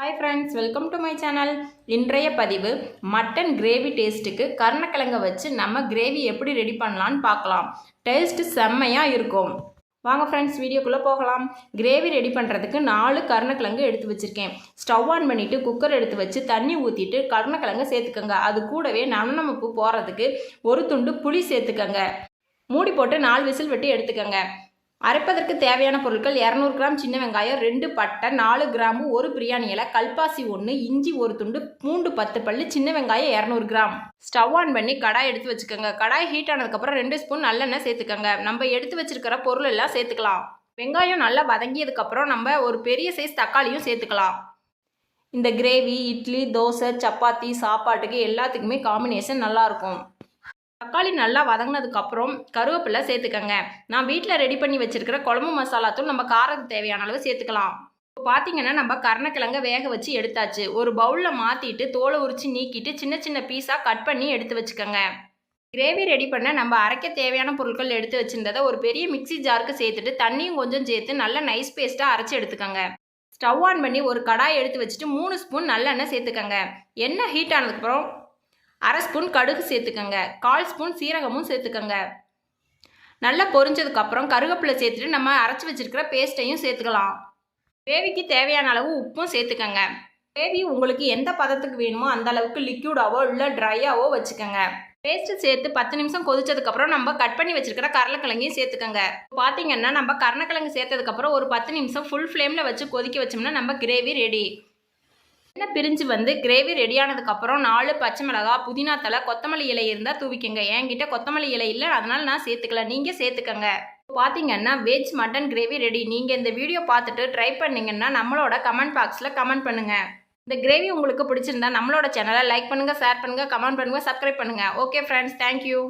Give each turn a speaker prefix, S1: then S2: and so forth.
S1: Hi friends welcome to my channel இன்றைய பதிவு mutton gravy டேஸ்ட்டுக்கு கருணக்கிழங்க வச்சு நம்ம கிரேவி எப்படி ரெடி பண்ணலான்னு பார்க்கலாம். டேஸ்ட் செம்மையாக இருக்கும். வாங்க ஃப்ரெண்ட்ஸ் வீடியோக்குள்ளே போகலாம். கிரேவி ரெடி பண்ணுறதுக்கு நாலு கருணக்கிழங்கு எடுத்து வச்சுருக்கேன். ஸ்டவ் ஆன் பண்ணிவிட்டு குக்கர் எடுத்து வச்சு தண்ணி ஊற்றிட்டு கருணக்கிழங்க சேர்த்துக்கோங்க. அது கூடவே நனநமப்பு போகிறதுக்கு ஒரு துண்டு புளி சேர்த்துக்கோங்க. மூடி போட்டு நாலு விசில் வெட்டி எடுத்துக்கோங்க. அரைப்பதற்கு தேவையான பொருட்கள் இரநூறு கிராம் சின்ன வெங்காயம் ரெண்டு பட்டை நாலு கிராம்பு ஒரு பிரியாணி இலை கல்பாசி ஒன்று இஞ்சி ஒரு துண்டு பூண்டு பத்து பல்லு சின்ன வெங்காயம் இரநூறு கிராம். ஸ்டவ் ஆன் பண்ணி கடாய் எடுத்து வச்சுக்கோங்க. கடாய் ஹீட் ஆனதுக்கப்புறம் ரெண்டு ஸ்பூன் நல்லெண்ணெய் சேர்த்துக்கோங்க. நம்ம எடுத்து வச்சிருக்கிற பொருள் எல்லாம் சேர்த்துக்கலாம். வெங்காயம் நல்லா வதங்கியதுக்கப்புறம் நம்ம ஒரு பெரிய சைஸ் தக்காளியும் சேர்த்துக்கலாம். இந்த கிரேவி இட்லி தோசை சப்பாத்தி சாப்பாட்டுக்கு எல்லாத்துக்குமே காம்பினேஷன் நல்லாயிருக்கும் தக்காளி நல்லா வதங்கினதுக்கப்புறம் கருவேப்பிலை சேர்த்துக்கங்க. நான் வீட்டில் ரெடி பண்ணி வச்சிருக்கிற குழம்பு மசாலாத்தூள் நம்ம காரத்துக்கு தேவையான அளவு சேர்த்துக்கலாம். இப்போ பார்த்தீங்கன்னா நம்ம கருணக்கிழங்க வேக வச்சு எடுத்தாச்சு. ஒரு பவுலில் மாற்றிட்டு தோலை உரித்து நீக்கிட்டு சின்ன சின்ன பீஸாக கட் பண்ணி எடுத்து வச்சுக்கோங்க. கிரேவி ரெடி பண்ண நம்ம அரைக்க தேவையான பொருட்கள் எடுத்து வச்சுருந்ததை ஒரு பெரிய மிக்ஸி ஜாருக்கு சேர்த்துட்டு தண்ணியும் கொஞ்சம் சேர்த்து நல்ல நைஸ் பேஸ்ட்டாக அரைச்சி எடுத்துக்கோங்க. ஸ்டவ் ஆன் பண்ணி ஒரு கடாய் எடுத்து வச்சுட்டு மூணு ஸ்பூன் நல்லெண்ணெய் சேர்த்துக்கோங்க. எண்ணெய் ஹீட் ஆனதுக்கப்புறம் அரை ஸ்பூன் கடுகு சேர்த்துக்கோங்க. கால் ஸ்பூன் சீரகமும் சேர்த்துக்கோங்க. நல்லா பொரிஞ்சதுக்கப்புறம் கருவேப்பிலை சேர்த்துட்டு நம்ம அரைச்சி வச்சிருக்கிற பேஸ்ட்டையும் சேர்த்துக்கலாம். கிரேவிக்கு தேவையான அளவு உப்பும் சேர்த்துக்கோங்க. கிரேவி உங்களுக்கு எந்த பதத்துக்கு வேணுமோ அந்த அளவுக்கு லிக்யூடாவோ இல்லை ட்ரையாவோ வச்சுக்கோங்க. பேஸ்ட்டு சேர்த்து பத்து நிமிஷம் கொதிச்சதுக்கப்புறம் நம்ம கட் பண்ணி வச்சுருக்கிற கருளைக்கிழங்கையும் சேர்த்துக்கோங்க. பார்த்தீங்கன்னா நம்ம கருணக்கிழங்கு சேர்த்ததுக்கப்புறம் ஒரு பத்து நிமிஷம் ஃபுல் ஃப்ளேமில் வச்சு கொதிக்க வச்சோம்னா நம்ம கிரேவி ரெடி எண்ணெய் பிரிஞ்சு வந்து கிரேவி ரெடி ஆனதுக்கப்புறம் நாலு பச்சை மிளகா புதினா தலை கொத்தமல்லி இலை இருந்தால் தூவிக்கங்க. என்கிட்ட கொத்தமல்லி இலை இல்லை அதனால் நான் சேர்த்துக்கல. நீங்கள் சேர்த்துக்கங்க. பார்த்தீங்கன்னா வெஜ் மட்டன் கிரேவி ரெடி நீங்கள் இந்த வீடியோ பார்த்துட்டு ட்ரை பண்ணிங்கன்னா நம்மளோட கமெண்ட் பாக்ஸில் கமெண்ட் பண்ணுங்கள் இந்த கிரேவி உங்களுக்கு பிடிச்சிருந்தா நம்மளோட சேனலை லைக் பண்ணுங்கள் ஷேர் பண்ணுங்கள் கமெண்ட் பண்ணுங்கள் சப்ஸ்கிரைப் பண்ணுங்கள் ஓகே ஃப்ரெண்ட்ஸ் தேங்க்யூ